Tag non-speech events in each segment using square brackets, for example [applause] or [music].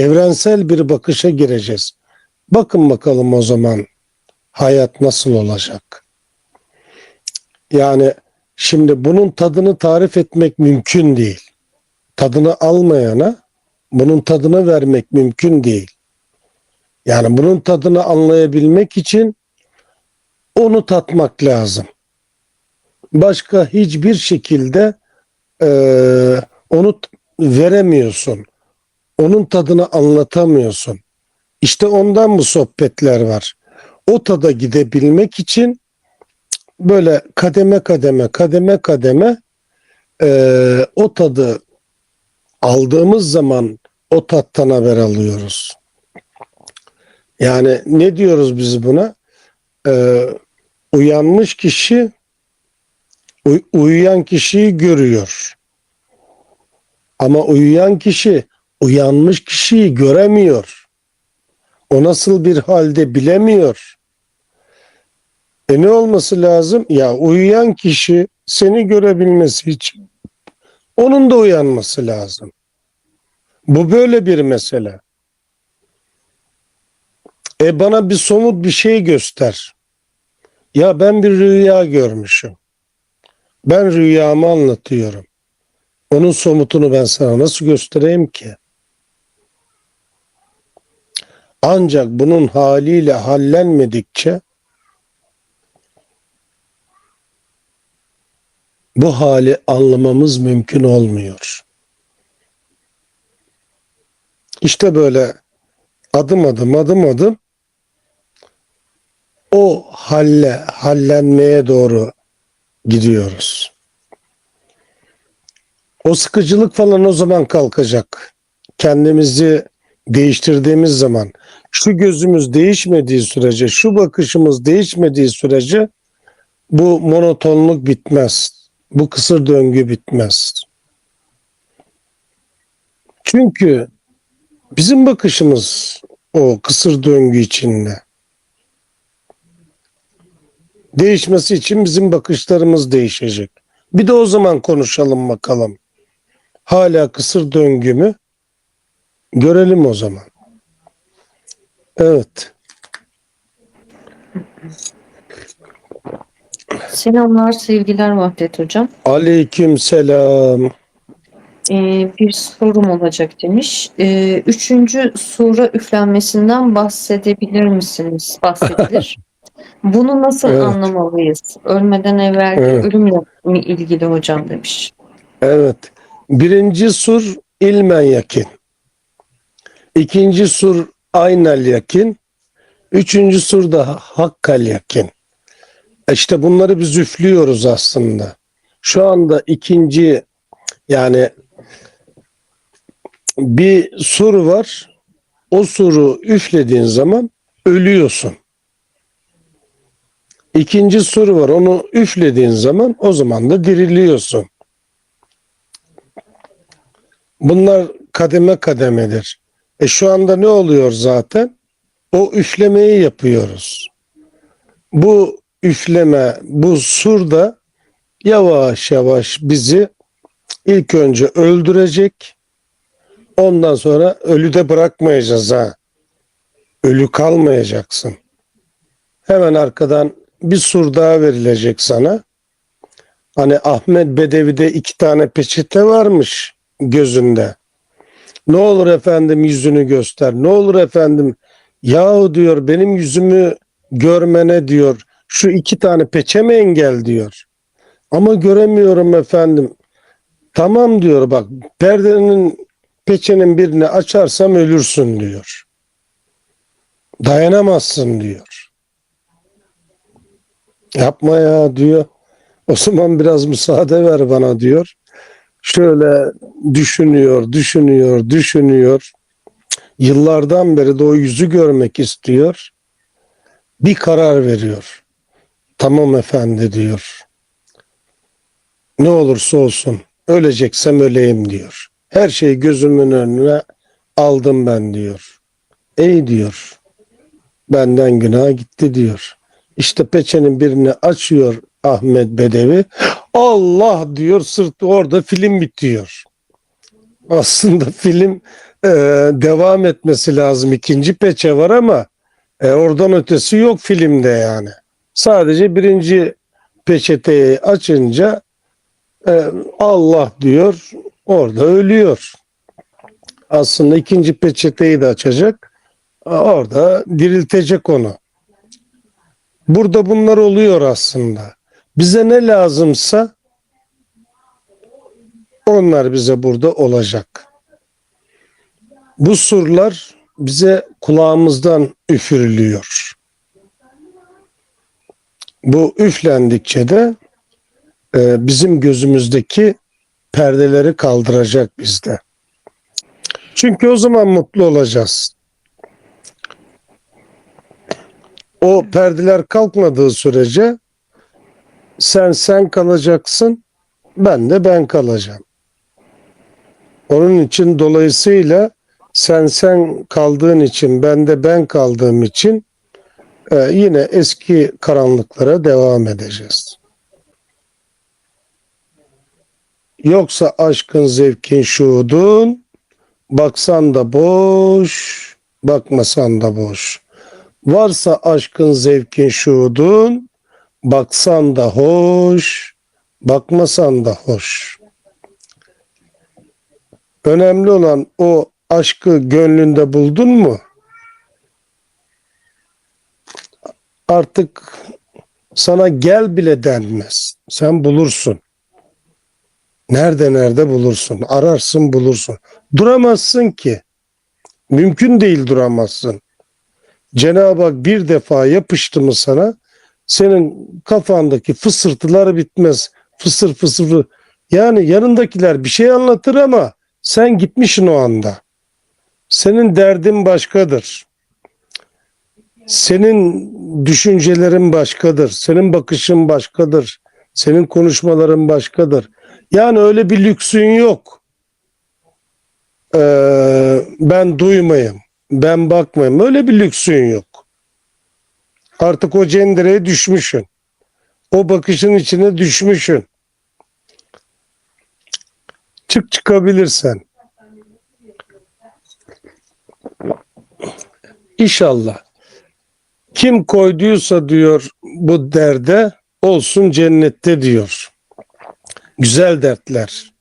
evrensel bir bakışa gireceğiz. Bakın bakalım o zaman hayat nasıl olacak? Yani şimdi bunun tadını tarif etmek mümkün değil. Tadını almayana bunun tadını vermek mümkün değil. Yani bunun tadını anlayabilmek için onu tatmak lazım. Başka hiçbir şekilde eee, onu veremiyorsun. Onun tadını anlatamıyorsun. İşte ondan bu sohbetler var. O tada gidebilmek için böyle kademe kademe kademe kademe eee, o tadı aldığımız zaman o tattan haber alıyoruz. Yani ne diyoruz biz buna? Eee, uyanmış kişi uy- uyuyan kişiyi görüyor. Ama uyuyan kişi uyanmış kişiyi göremiyor. O nasıl bir halde bilemiyor. E ne olması lazım? Ya uyuyan kişi seni görebilmesi için onun da uyanması lazım. Bu böyle bir mesele. E bana bir somut bir şey göster. Ya ben bir rüya görmüşüm. Ben rüyamı anlatıyorum. Onun somutunu ben sana nasıl göstereyim ki? Ancak bunun haliyle hallenmedikçe bu hali anlamamız mümkün olmuyor. İşte böyle adım adım adım adım o halle hallenmeye doğru gidiyoruz. O sıkıcılık falan o zaman kalkacak. Kendimizi değiştirdiğimiz zaman şu gözümüz değişmediği sürece, şu bakışımız değişmediği sürece bu monotonluk bitmez. Bu kısır döngü bitmez. Çünkü bizim bakışımız o kısır döngü içinde. Değişmesi için bizim bakışlarımız değişecek. Bir de o zaman konuşalım bakalım. Hala kısır döngü mü? Görelim o zaman. Evet. Selamlar, sevgiler Vahdet Hocam. Aleyküm selam. Ee, bir sorum olacak demiş. Ee, üçüncü sura üflenmesinden bahsedebilir misiniz? Bahsedilir. [laughs] Bunu nasıl Evet. anlamalıyız? Ölmeden evvel Evet. ölümle mi ilgili hocam demiş. Evet. Birinci sur ilmen yakin. İkinci sur aynel yakin. Üçüncü sur da hakkal yakin. İşte bunları biz üflüyoruz aslında. Şu anda ikinci yani bir sur var. O suru üflediğin zaman ölüyorsun. İkinci sur var. Onu üflediğin zaman o zaman da diriliyorsun. Bunlar kademe kademedir. E şu anda ne oluyor zaten? O üflemeyi yapıyoruz. Bu üfleme, bu surda yavaş yavaş bizi ilk önce öldürecek. Ondan sonra ölü de bırakmayacağız ha. Ölü kalmayacaksın. Hemen arkadan bir sur daha verilecek sana. Hani Ahmet Bedevi'de iki tane peçete varmış gözünde. Ne olur efendim yüzünü göster. Ne olur efendim yahu diyor benim yüzümü görmene diyor. Şu iki tane peçe mi engel diyor. Ama göremiyorum efendim. Tamam diyor bak perdenin peçenin birini açarsam ölürsün diyor. Dayanamazsın diyor. Yapma ya diyor. O zaman biraz müsaade ver bana diyor. Şöyle düşünüyor, düşünüyor, düşünüyor. Yıllardan beri de o yüzü görmek istiyor. Bir karar veriyor. Tamam efendi diyor. Ne olursa olsun öleceksem öleyim diyor. Her şeyi gözümün önüne aldım ben diyor. Ey diyor. Benden günah gitti diyor. İşte peçenin birini açıyor Ahmet Bedevi. Allah diyor sırtı orada film bitiyor. Aslında film e, devam etmesi lazım. İkinci peçe var ama e, oradan ötesi yok filmde yani. Sadece birinci peçeteyi açınca e, Allah diyor orada ölüyor. Aslında ikinci peçeteyi de açacak. Orada diriltecek onu. Burada bunlar oluyor aslında. Bize ne lazımsa onlar bize burada olacak. Bu surlar bize kulağımızdan üfürülüyor. Bu üflendikçe de e, bizim gözümüzdeki perdeleri kaldıracak bizde. Çünkü o zaman mutlu olacağız. O perdeler kalkmadığı sürece sen sen kalacaksın, ben de ben kalacağım. Onun için dolayısıyla sen sen kaldığın için, ben de ben kaldığım için e, yine eski karanlıklara devam edeceğiz. Yoksa aşkın zevkin şuhudun, baksan da boş, bakmasan da boş. Varsa aşkın zevkin şuhudun, baksan da hoş, bakmasan da hoş. Önemli olan o aşkı gönlünde buldun mu? Artık sana gel bile denmez. Sen bulursun. Nerede nerede bulursun. Ararsın bulursun. Duramazsın ki. Mümkün değil duramazsın. Cenab-ı Hak bir defa yapıştı mı sana senin kafandaki fısırtılar bitmez. Fısır fısır. Yani yanındakiler bir şey anlatır ama sen gitmişsin o anda. Senin derdin başkadır. Senin düşüncelerin başkadır. Senin bakışın başkadır. Senin konuşmaların başkadır. Yani öyle bir lüksün yok. Ee, ben duymayayım. Ben bakmayayım. Öyle bir lüksün yok. Artık o cendereye düşmüşsün. O bakışın içine düşmüşsün. Çık çıkabilirsen. İnşallah. Kim koyduysa diyor bu derde olsun cennette diyor. Güzel dertler.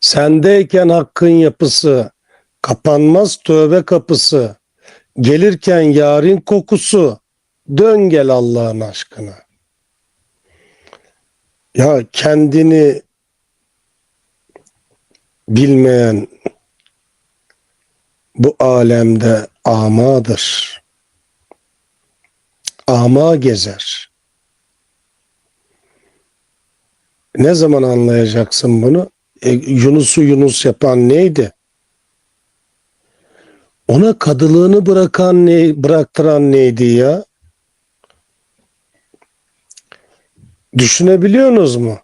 Sendeyken hakkın yapısı, kapanmaz tövbe kapısı, gelirken yarın kokusu, dön gel Allah'ın aşkına. Ya kendini bilmeyen bu alemde amadır. Ama gezer. Ne zaman anlayacaksın bunu? E, Yunus'u Yunus yapan neydi? Ona kadılığını bırakan ne, bıraktıran neydi ya? Düşünebiliyorsunuz mu?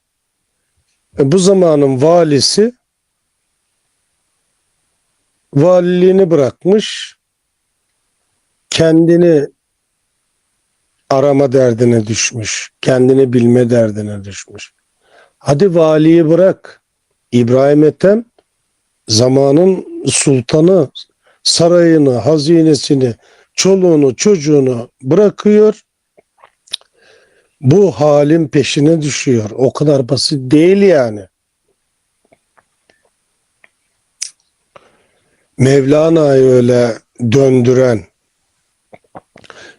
E, bu zamanın valisi valiliğini bırakmış, kendini arama derdine düşmüş, kendini bilme derdine düşmüş. Hadi valiyi bırak. İbrahim Ethem zamanın sultanı, sarayını, hazinesini, çoluğunu, çocuğunu bırakıyor. Bu halin peşine düşüyor. O kadar basit değil yani. Mevlana'yı öyle döndüren,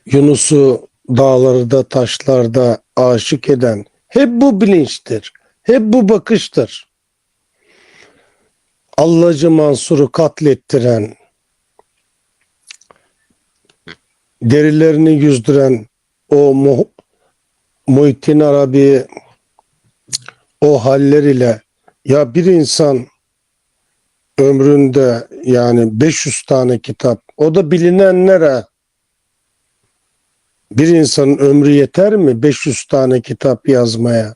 Yunus'u dağlarda, taşlarda aşık eden hep bu bilinçtir. Hep bu bakıştır. Allacı Mansur'u katlettiren, derilerini yüzdüren o Mu Muhittin Arabi o haller ile ya bir insan ömründe yani 500 tane kitap o da bilinenlere bir insanın ömrü yeter mi 500 tane kitap yazmaya?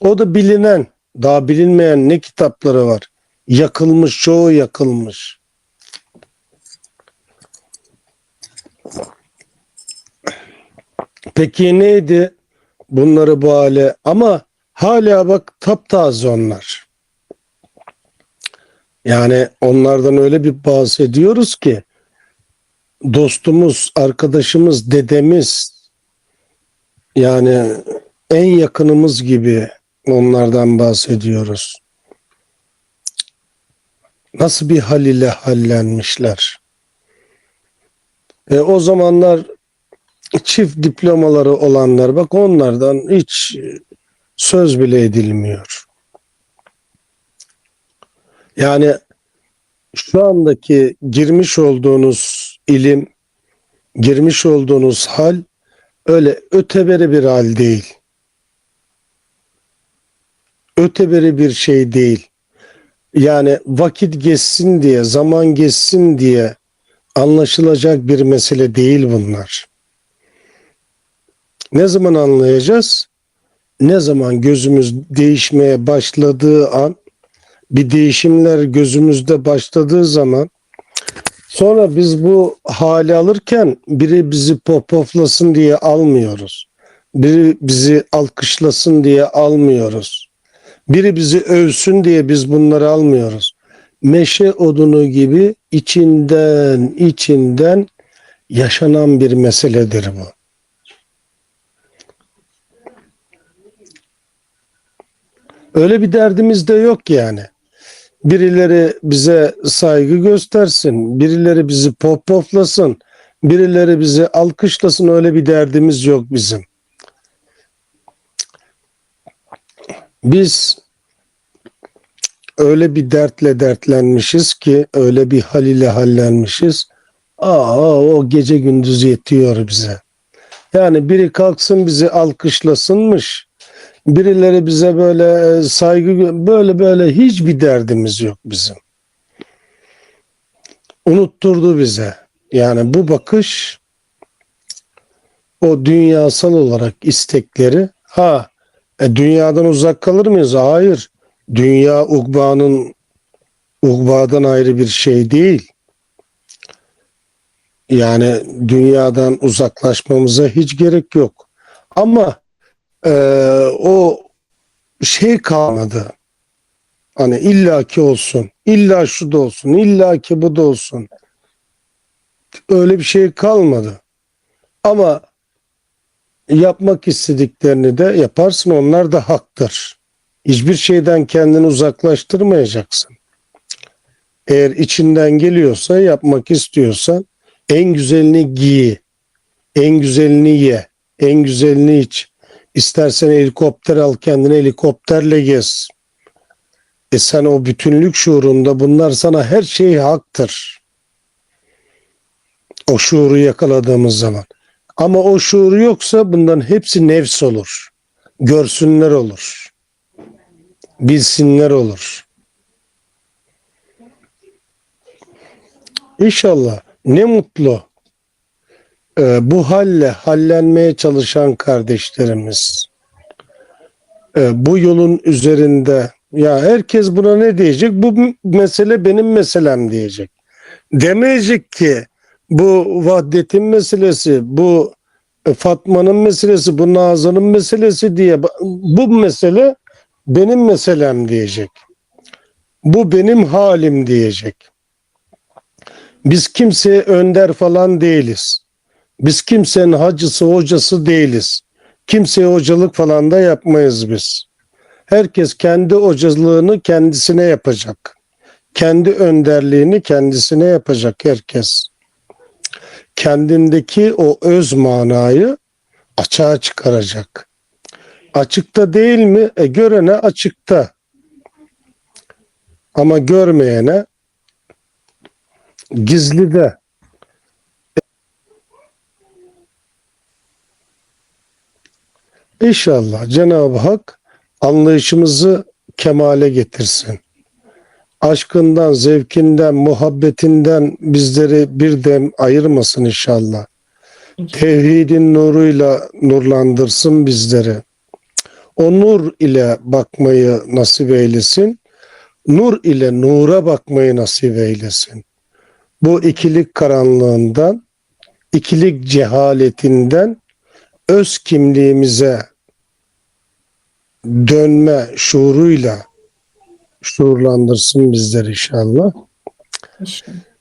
O da bilinen, daha bilinmeyen ne kitapları var? Yakılmış, çoğu yakılmış. Peki neydi bunları bu hale? Ama hala bak taptaze onlar. Yani onlardan öyle bir bahsediyoruz ki dostumuz, arkadaşımız, dedemiz yani en yakınımız gibi onlardan bahsediyoruz. Nasıl bir hal ile hallenmişler. E, o zamanlar çift diplomaları olanlar bak onlardan hiç söz bile edilmiyor. Yani şu andaki girmiş olduğunuz ilim, girmiş olduğunuz hal öyle öteberi bir hal değil. Öteberi bir şey değil. Yani vakit geçsin diye, zaman geçsin diye anlaşılacak bir mesele değil bunlar. Ne zaman anlayacağız? Ne zaman gözümüz değişmeye başladığı an, bir değişimler gözümüzde başladığı zaman sonra biz bu hali alırken biri bizi popoflasın diye almıyoruz. Biri bizi alkışlasın diye almıyoruz. Biri bizi övsün diye biz bunları almıyoruz. Meşe odunu gibi içinden içinden yaşanan bir meseledir bu. Öyle bir derdimiz de yok yani. Birileri bize saygı göstersin, birileri bizi popoflasın, birileri bizi alkışlasın öyle bir derdimiz yok bizim. Biz öyle bir dertle dertlenmişiz ki, öyle bir hal ile hallenmişiz. Aa, o gece gündüz yetiyor bize. Yani biri kalksın bizi alkışlasınmış. Birileri bize böyle saygı gö- böyle böyle hiçbir derdimiz yok bizim. Unutturdu bize. Yani bu bakış o dünyasal olarak istekleri ha e, dünyadan uzak kalır mıyız? Hayır. Dünya ukbanın ukbadan ayrı bir şey değil. Yani dünyadan uzaklaşmamıza hiç gerek yok. Ama e, o şey kalmadı. Hani illaki olsun, illa şu da olsun, illaki bu da olsun. Öyle bir şey kalmadı. Ama yapmak istediklerini de yaparsın onlar da haktır. Hiçbir şeyden kendini uzaklaştırmayacaksın. Eğer içinden geliyorsa yapmak istiyorsan en güzelini giy, en güzelini ye, en güzelini iç. İstersen helikopter al kendine helikopterle gez. E sen o bütünlük şuurunda bunlar sana her şey haktır. O şuuru yakaladığımız zaman. Ama o şuuru yoksa bundan hepsi nefs olur. Görsünler olur. Bilsinler olur. İnşallah ne mutlu e, bu halle hallenmeye çalışan kardeşlerimiz. E, bu yolun üzerinde ya herkes buna ne diyecek? Bu mesele benim meselem diyecek. Demeyecek ki bu vahdetin meselesi, bu e, Fatma'nın meselesi, bu Nazan'ın meselesi diye bu mesele benim meselem diyecek. Bu benim halim diyecek. Biz kimseye önder falan değiliz. Biz kimsenin hacısı, hocası değiliz. Kimseye hocalık falan da yapmayız biz. Herkes kendi hocalığını kendisine yapacak. Kendi önderliğini kendisine yapacak herkes. Kendindeki o öz manayı açığa çıkaracak. Açıkta değil mi? E görene açıkta. Ama görmeyene gizlide. İnşallah Cenab-ı Hak anlayışımızı kemale getirsin. Aşkından, zevkinden, muhabbetinden bizleri bir dem ayırmasın inşallah. Tevhidin nuruyla nurlandırsın bizleri. O nur ile bakmayı nasip eylesin. Nur ile nura bakmayı nasip eylesin. Bu ikilik karanlığından, ikilik cehaletinden öz kimliğimize dönme şuuruyla şuurlandırsın bizleri inşallah. İnşallah.